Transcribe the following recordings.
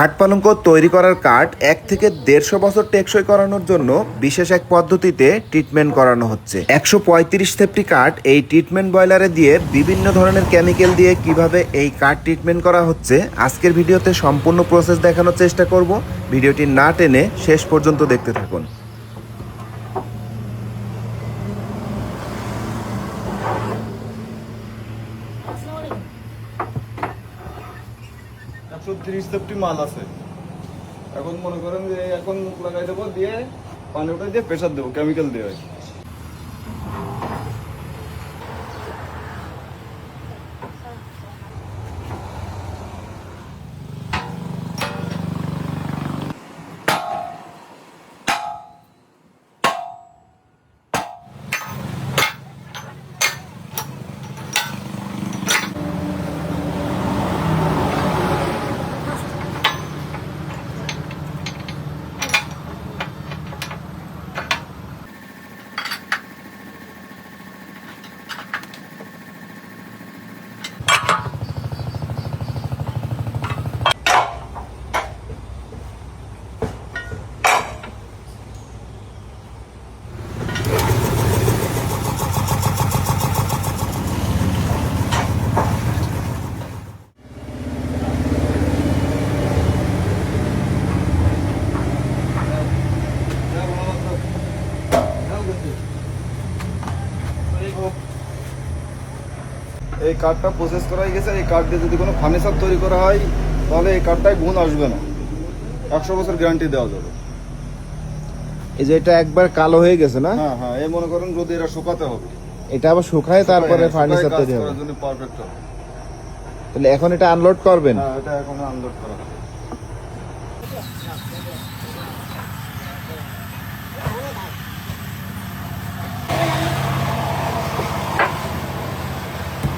খাট পালঙ্ক তৈরি করার কাঠ এক থেকে দেড়শো বছর টেকসই করানোর জন্য বিশেষ এক পদ্ধতিতে ট্রিটমেন্ট করানো হচ্ছে। একশো পঁয়ত্রিশ সেফটি কাঠ এই ট্রিটমেন্ট বয়লারে দিয়ে বিভিন্ন ধরনের কেমিক্যাল দিয়ে কীভাবে এই কাঠ ট্রিটমেন্ট করা হচ্ছে, আজকের ভিডিওতে সম্পূর্ণ প্রসেস দেখানোর চেষ্টা করব। ভিডিওটি না টেনে শেষ পর্যন্ত দেখতে থাকুন। একশো তিরিশ মাল আছে। এখন মনে করেন যে এখন মুখ লাগাই দেবো দিয়ে পানি ওটা দিয়ে প্রেশার দেবো কেমিক্যাল দিয়ে। এই কার্ডটা প্রসেস করা হয়ে গেছে। এই কার্ড দিয়ে যদি কোনো ফার্নিচার তৈরি করা হয় তাহলে এই কার্ডটাই গুণ আসবে না। একশো বছর গ্যারান্টি দেওয়া যাবে। এই যে এটা একবার কালো হয়ে গেছে না? হ্যাঁ হ্যাঁ এই মনে করেন যদি এটা শুকাতে হবে। এটা আবার শুকায় তারপরে ফার্নিচার তৈরি হবে। পারফেক্ট হবে। তাহলে এখন এটা আনলোড করবেন? হ্যাঁ এটা এখন আনলোড করা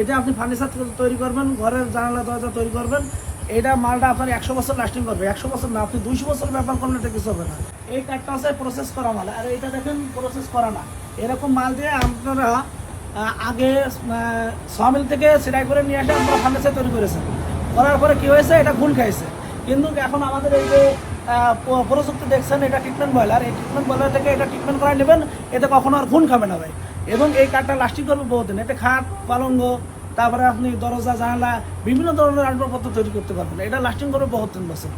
এটা আপনি ফার্নিচার তৈরি করবেন, ঘরের জানালা, দরজা তৈরি করবেন। এটা মালটা আপনার একশো বছর লাস্টিং করবে। একশো বছর না, আপনি দুইশো বছর ব্যবহার করলে এটা কিছু হবে না। এই কাঠটা হচ্ছে প্রসেস করা মাল। আর এটা দেখেন প্রসেস করা না। এরকম মাল দিয়ে আপনারা আগে সমিল থেকে সেটাই করে নিয়ে আসে আমরা ফার্নিচার তৈরি করেছেন। করার পরে কি হয়েছে? এটা গুণ খাইছে। কিন্তু এখন আমাদের এই যে প্রযুক্তি দেখছেন, এটা ট্রিটমেন্ট বয়লার এই ট্রিটমেন্ট বয়লার থেকে এটা ট্রিটমেন্ট করাই নেবেন, এতে কখনো আর গুণ খাবে না ভাই। এবং এই কাঠটা লাস্টিং করবে বহুদিন। এতে খাট, পালঙ্গ, তারপরে আপনি দরজা, জানালা, বিভিন্ন ধরনের আসবাবপত্র তৈরি করতে পারবেন। এটা লাস্টিং করবে বহুদিন বছর।